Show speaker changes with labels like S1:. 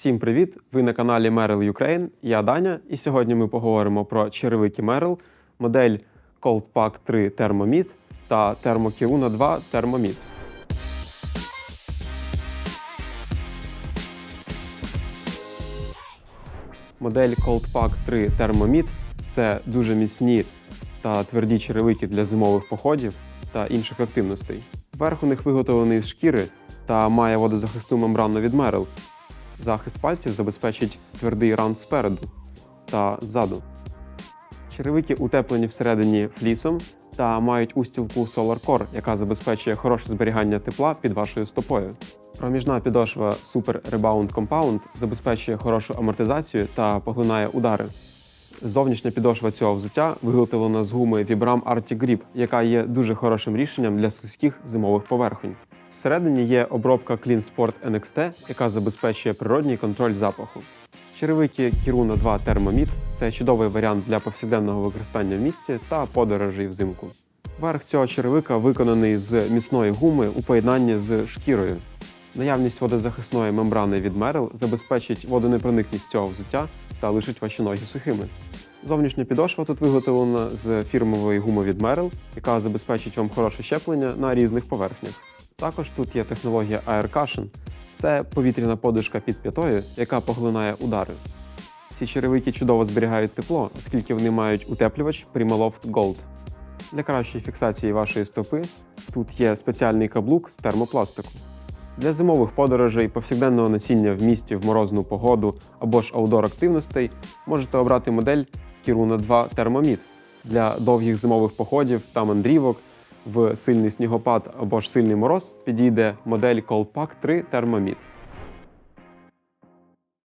S1: Всім привіт! Ви на каналі Merrill Ukraine. Я Даня, і сьогодні ми поговоримо про черевики Merrill, модель Cold Pack 3 Thermomid та Thermokiruna 2 Thermomid. Модель Cold Pack 3 Thermomid – це дуже міцні та тверді черевики для зимових походів та інших активностей. Верх у них виготовлений з шкіри та має водозахисну мембрану від Merrill. Захист пальців забезпечить твердий рант спереду та ззаду. Черевики утеплені всередині флісом та мають устілку Solar Core, яка забезпечує хороше зберігання тепла під вашою стопою. Проміжна підошва Super Rebound Compound забезпечує хорошу амортизацію та поглинає удари. Зовнішня підошва цього взуття виготовлена з гуми Vibram Arctic Grip, яка є дуже хорошим рішенням для слизьких зимових поверхонь. Всередині є обробка Clean Sport NXT, яка забезпечує природній контроль запаху. Черевики Kiruna 2 Thermomid – це чудовий варіант для повсякденного використання в місті та подорожей взимку. Верх цього черевика виконаний з міцної гуми у поєднанні з шкірою. Наявність водозахисної мембрани від Merrill забезпечить водонепроникність цього взуття та лишить ваші ноги сухими. Зовнішня підошва тут виготовлена з фірмової гуми від Merrill, яка забезпечить вам хороше щеплення на різних поверхнях. Також тут є технологія Air Cushion. Це повітряна подушка під п'ятою, яка поглинає удари. Ці черевики чудово зберігають тепло, оскільки вони мають утеплювач Primaloft Gold. Для кращої фіксації вашої стопи тут є спеціальний каблук з термопластику. Для зимових подорожей, повсякденного носіння в місті в морозну погоду або ж аудор активностей можете обрати модель Kiruna 2 Thermomid. Для довгих зимових походів та мандрівок в сильний снігопад або ж сильний мороз підійде модель Cold Pack 3 Thermomid.